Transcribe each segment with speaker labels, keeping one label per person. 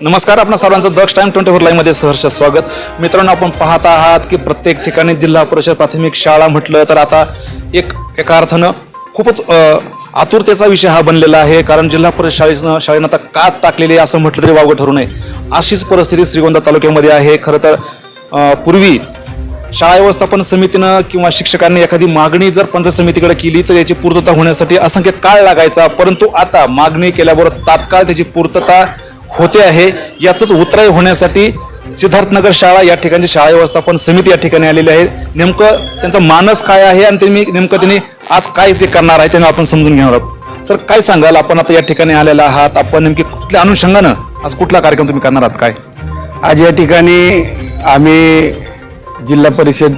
Speaker 1: नमस्कार आपण सर्वांचं दक्ष टाइम ट्वेंटी फोर लाईव्हमध्ये सहर्ष स्वागत. मित्रांनो आपण पाहत आहात की प्रत्येक ठिकाणी जिल्हा परिषद प्राथमिक शाळा म्हटलं तर आता एक एका अर्थानं खूपच आतुरतेचा विषय हा बनलेला आहे. कारण जिल्हा परिषद शाळेनं शाळेनं आता कात टाकलेली आहे असं म्हटलं तरी वावगं ठरू नये. अशीच परिस्थिती श्रीगोंदा तालुक्यामध्ये आहे. खरं तर पूर्वी शाळा व्यवस्थापन समितीनं किंवा शिक्षकांनी एखादी मागणी जर पंचायत समितीकडे केली तर याची पूर्तता होण्यासाठी असंख्य काळ लागायचा. परंतु आता मागणी केल्याबरोबर तात्काळ त्याची पूर्तता होते आहे. याचंच उतराई होण्यासाठी सिद्धार्थनगर शाळा या ठिकाणची शाळा व्यवस्थापन समिती या ठिकाणी आलेली आहे. नेमकं त्यांचा मानस काय आहे आणि त्यांनी नेमकं त्यांनी आज काय ते करणार आहे त्यांना आपण समजून घेणार आहोत. सर काय सांगाल? आपण आता या ठिकाणी आलेला आहात. आपण नेमकी कुठल्या अनुषंगानं आज कुठला कार्यक्रम तुम्ही करणार आहात? काय?
Speaker 2: आज या ठिकाणी आम्ही जिल्हा परिषद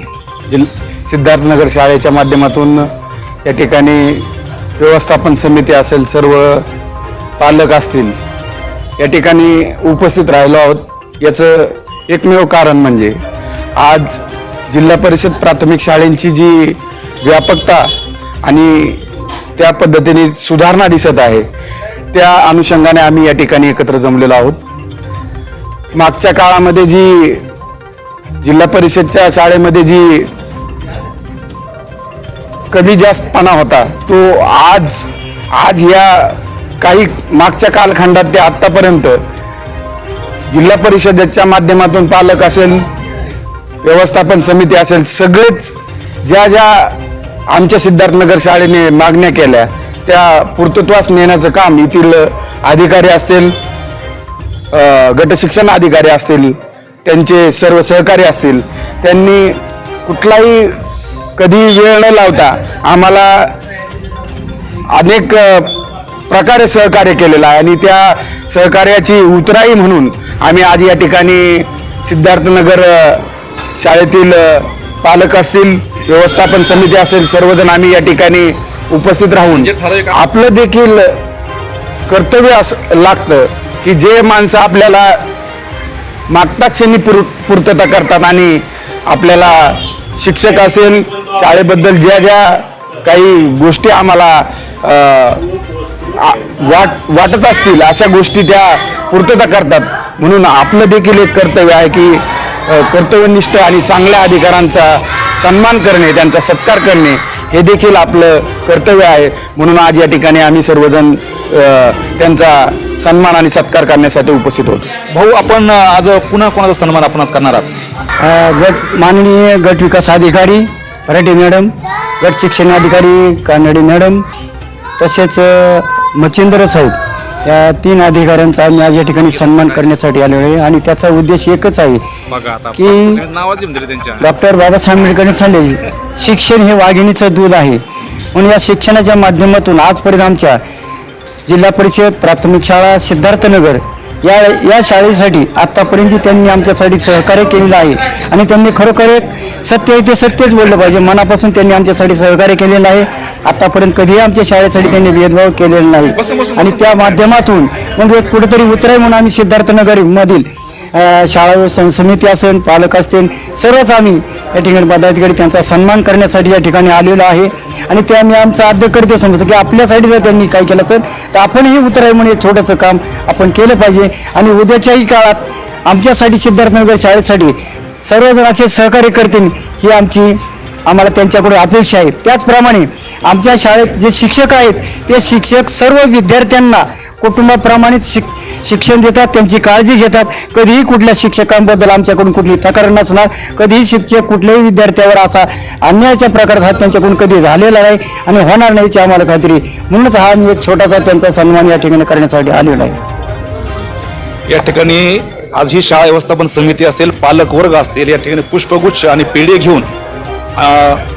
Speaker 2: जिल सिद्धार्थनगर शाळेच्या माध्यमातून या ठिकाणी व्यवस्थापन समिती असेल सर्व पालक असतील या ठिकाणी उपस्थित राहिलो आहोत. याचं एकमेव कारण म्हणजे आज जिल्हा परिषद प्राथमिक शाळेंची जी व्यापकता आणि त्या पद्धतीने सुधारणा दिसत आहे त्या अनुषंगाने आम्ही या ठिकाणी एकत्र जमलेलो आहोत. मागच्या काळामध्ये जी जिल्हा परिषदच्या शाळेमध्ये जी कमी जास्तपणा होता तो आज आज या काही मागच्या कालखंडात ते आत्तापर्यंत जिल्हा परिषदेच्या माध्यमातून पालक असेल व्यवस्थापन समिती असेल सगळेच ज्या ज्या आमच्या सिद्धार्थनगर शाळेने मागण्या केल्या त्या पूर्तत्वास नेण्याचं काम येथील अधिकारी असतील गटशिक्षण अधिकारी असतील त्यांचे सर्व सहकारी असतील त्यांनी कुठलाही कधी वेळ न लावता आम्हाला अनेक प्रकारे सहकार्य केलेलं आहे आणि त्या सहकार्याची उतराई म्हणून आम्ही आज या ठिकाणी सिद्धार्थनगर शाळेतील पालक असतील व्यवस्थापन समिती असेल सर्वजण आम्ही या ठिकाणी उपस्थित राहून आपलं देखील कर्तव्य असं लागतं की जे माणसं आपल्याला मागताच क्षणी पूर पूर्तता करतात आणि आपल्याला शिक्षक असेल शाळेबद्दल ज्या ज्या काही गोष्टी आम्हाला वाट वाटत असतील अशा गोष्टी त्या पूर्तता करतात. म्हणून आपलं देखील एक कर्तव्य आहे की कर्तव्यनिष्ठ आणि चांगल्या अधिकारांचा सन्मान करणे त्यांचा सत्कार करणे हे देखील आपलं कर्तव्य आहे. म्हणून आज या ठिकाणी आम्ही सर्वजण त्यांचा सन्मान आणि सत्कार करण्यासाठी उपस्थित होतो.
Speaker 1: भाऊ आपण आज पुन्हा कोणाचा सन्मान आपण आज करणार आहात?
Speaker 2: गट माननीय गट विकास अधिकारी पराठे मॅडम गट शिक्षण अधिकारी कानडे मॅडम तसेच मच्छिंद्र साहेब या तीन अधिकाऱ्यांचा आम्ही आज या ठिकाणी सन्मान करण्यासाठी आलेलो आहे आणि त्याचा उद्देश एकच आहे
Speaker 1: बघा आता
Speaker 2: की-
Speaker 1: दिले त्यांच्या.
Speaker 2: डॉक्टर बाबासाहेब आंबेडकरांनी सांगले शिक्षण हे वाघिणीचं दूध आहे. म्हणून या शिक्षणाच्या माध्यमातून आजपर्यंत आमच्या जिल्हा परिषद प्राथमिक शाळा सिद्धार्थनगर या या शाळेसाठी आत्तापर्यंत जे त्यांनी आमच्यासाठी सहकार्य केलेलं आहे. आणि त्यांनी खरोखर एक सत्य आहे ते सत्यच बोललं पाहिजे. मनापासून त्यांनी आमच्यासाठी सहकार्य केलेलं आहे. आत्तापर्यंत कधीही आमच्या शाळेसाठी त्यांनी भेदभाव केलेला नाही. आणि त्या माध्यमातून मग एक कुठेतरी उतराय म्हणून आम्ही सिद्धार्थनगर मधील अ, शाळा व्यवस्थापन समिती असेल पालक असतील सर्वच आम्ही या ठिकाणी पदाधिकारी त्यांचा सन्मान करण्यासाठी या ठिकाणी आलेलो आहे. आणि ते आम्ही आमचा अध्यक्षकडे समजतो की आपल्यासाठी जर त्यांनी काय केलं असेल तर आपणही उतराय म्हणून एक छोटंसं काम आपण केलं पाहिजे. आणि उद्याच्याही काळात आमच्यासाठी सिद्धार्थनगर शाळेसाठी सर्वजण असे सहकार्य करतील ही आमची आम्हाला त्यांच्याकडून अपेक्षा आहे. त्याचप्रमाणे आमच्या शाळेत जे शिक्षक आहेत ते शिक्षक सर्व विद्यार्थ्यांना
Speaker 3: कुटुंबाप्रमाणेच शिक शिक्षण देतात त्यांची काळजी घेतात. कधीही कुठल्या शिक्षकांबद्दल आमच्याकडून कुठली तक्रार नसणार. कधीही शिक्षक कुठल्याही विद्यार्थ्यावर असा अन्यायाच्या प्रकारचा त्यांच्याकडून कधी झालेला नाही आणि होणार नाही याची आम्हाला खात्री. म्हणूनच हा मी एक छोटासा त्यांचा सन्मान या ठिकाणी करण्यासाठी आलेला आहे.
Speaker 1: या ठिकाणी आज ही शाळा व्यवस्थापन समिती असेल पालक वर्ग असतील या ठिकाणी पुष्पगुच्छ आणि पेढे घेऊन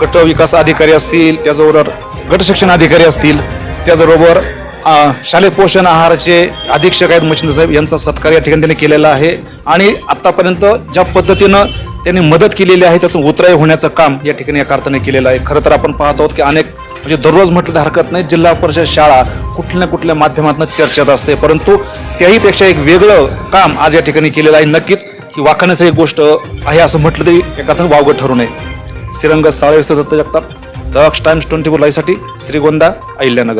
Speaker 1: गट विकास अधिकारी असतील त्याचबरोबर गट शिक्षण अधिकारी असतील त्याचबरोबर शालेय पोषण आहाराचे अधीक्षक आहेत मच्छिंद्र साहेब यांचा सत्कार या ठिकाणी त्यांनी केलेला आहे. आणि आत्तापर्यंत ज्या पद्धतीनं त्यांनी मदत केलेली आहे त्यातून उतराई होण्याचं काम या ठिकाणी या कार्ताने केलेलं आहे. खरं तर आपण पाहत आहोत की अनेक म्हणजे दररोज म्हटलं तर हरकत नाही जिल्हा परिषद शाळा कुठल्या ना कुठल्या माध्यमातून चर्चेत असते. परंतु त्याही पेक्षा एक वेगळं काम आज या ठिकाणी केलेलं आहे. नक्कीच की वाखाण्याचं एक गोष्ट आहे असं म्हटलं तरी एका अर्थानं वावगं ठरू नये. Shrirang Sale Datta Jagtap the Times twenty four लाईव्हसाठी Shrigonda Ahilyanagar.